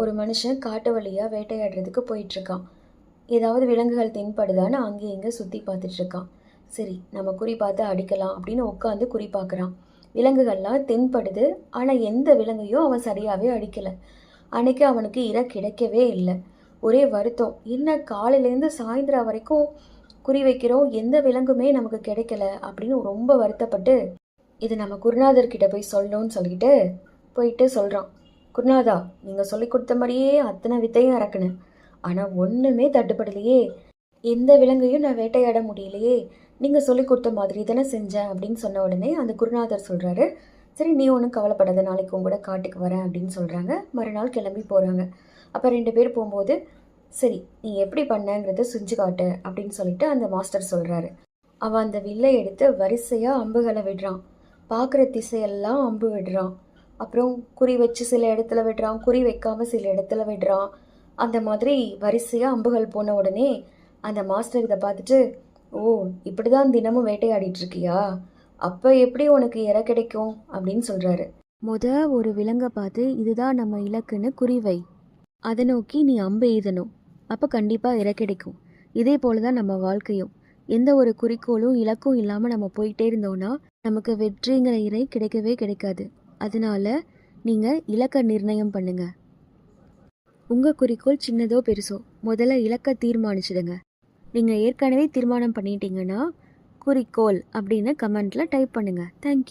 ஒரு மனுஷன் காட்டு வழியாக வேட்டையாடுறதுக்கு போயிட்டுருக்கான். ஏதாவது விலங்குகள் தென்படுதான்னு அங்கே இங்கே சுற்றி பார்த்துட்ருக்கான் சரி நம்ம குறி பார்த்து அடிக்கலாம் அப்படின்னு உட்காந்து குறி பார்க்குறான். விலங்குகள்லாம் தென்படுது ஆனால் எந்த விலங்கையும் அவன் சரியாகவே அடிக்கலை. அன்னைக்கு அவனுக்கு இரை கிடைக்கவே இல்லை. ஒரே வருத்தம் என்ன காலையிலேருந்து சாயந்தரம் வரைக்கும் குறி வைக்கிறோம் எந்த விலங்குமே நமக்கு கிடைக்கல அப்படின்னு ரொம்ப வருத்தப்பட்டு இது நம்ம குருநாதர்கிட்ட போய் சொல்லணும்னு சொல்லிட்டு போயிட்டு சொல்கிறான் குருநாதா நீங்கள் சொல்லி கொடுத்த மாதிரியே அத்தனை வித்தையும் இறக்குனேன். ஆனால் ஒன்றுமே தட்டுப்படலையே. எந்த விலங்கையும் நான் வேட்டையாட முடியலையே. நீங்கள் சொல்லி கொடுத்த மாதிரி தானே செஞ்சேன் அப்படின்னு சொன்ன உடனே அந்த குருநாதர் சொல்கிறாரு சரி நீ ஒன்றும் கவலைப்படாத நாளைக்கு உங்க கூட காட்டுக்கு வரேன் அப்படின்னு சொல்கிறாங்க மறுநாள் கிளம்பி போகிறாங்க அப்போ ரெண்டு பேர் போகும்போது சரி நீ எப்படி பண்ணங்கிறத செஞ்சு காட்டு அப்படின்னு சொல்லிட்டு அந்த மாஸ்டர் சொல்கிறாரு அவன் அந்த வில்லை எடுத்து வரிசையாக அம்புகளை விடுறான். பார்க்குற திசையெல்லாம் அம்பு விடுறான். அப்புறம் குறி வச்சு சில இடத்துல விடுறான் குறி வைக்காமல் சில இடத்துல விடுறான். அந்த மாதிரி வரிசையாக அம்புகள் போன உடனே அந்த மாஸ்டர் இதை பார்த்துட்டு ஓ இப்படி தான் தினமும் வேட்டையாடிட்டு இருக்கியா? அப்போ எப்படி உனக்கு இற கிடைக்கும்? அப்படின்னு சொல்கிறாரு முத ஒரு விலங்கை பார்த்து இதுதான் நம்ம இலக்குன்னு குறிவை அதை நோக்கி நீ அம்பு எய்தணும். அப்போ கண்டிப்பாக இற கிடைக்கும். இதே போல தான் நம்ம வாழ்க்கையும். எந்த ஒரு குறிக்கோளும் இலக்கும் இல்லாமல் நம்ம போயிட்டே இருந்தோம்னா நமக்கு வெற்றிங்கிற இறை கிடைக்கவே கிடைக்காது. அதனால நீங்கள் இலக்க நிர்ணயம் பண்ணுங்க. உங்கள் குறிக்கோள் சின்னதோ பெருசோ முதல்ல இலக்கை தீர்மானிச்சிடுங்க. நீங்கள் ஏற்கனவே தீர்மானம் பண்ணிட்டீங்கன்னா குறிக்கோள் அப்படின்னு கமெண்ட்டில் டைப் பண்ணுங்கள் தேங்க்யூ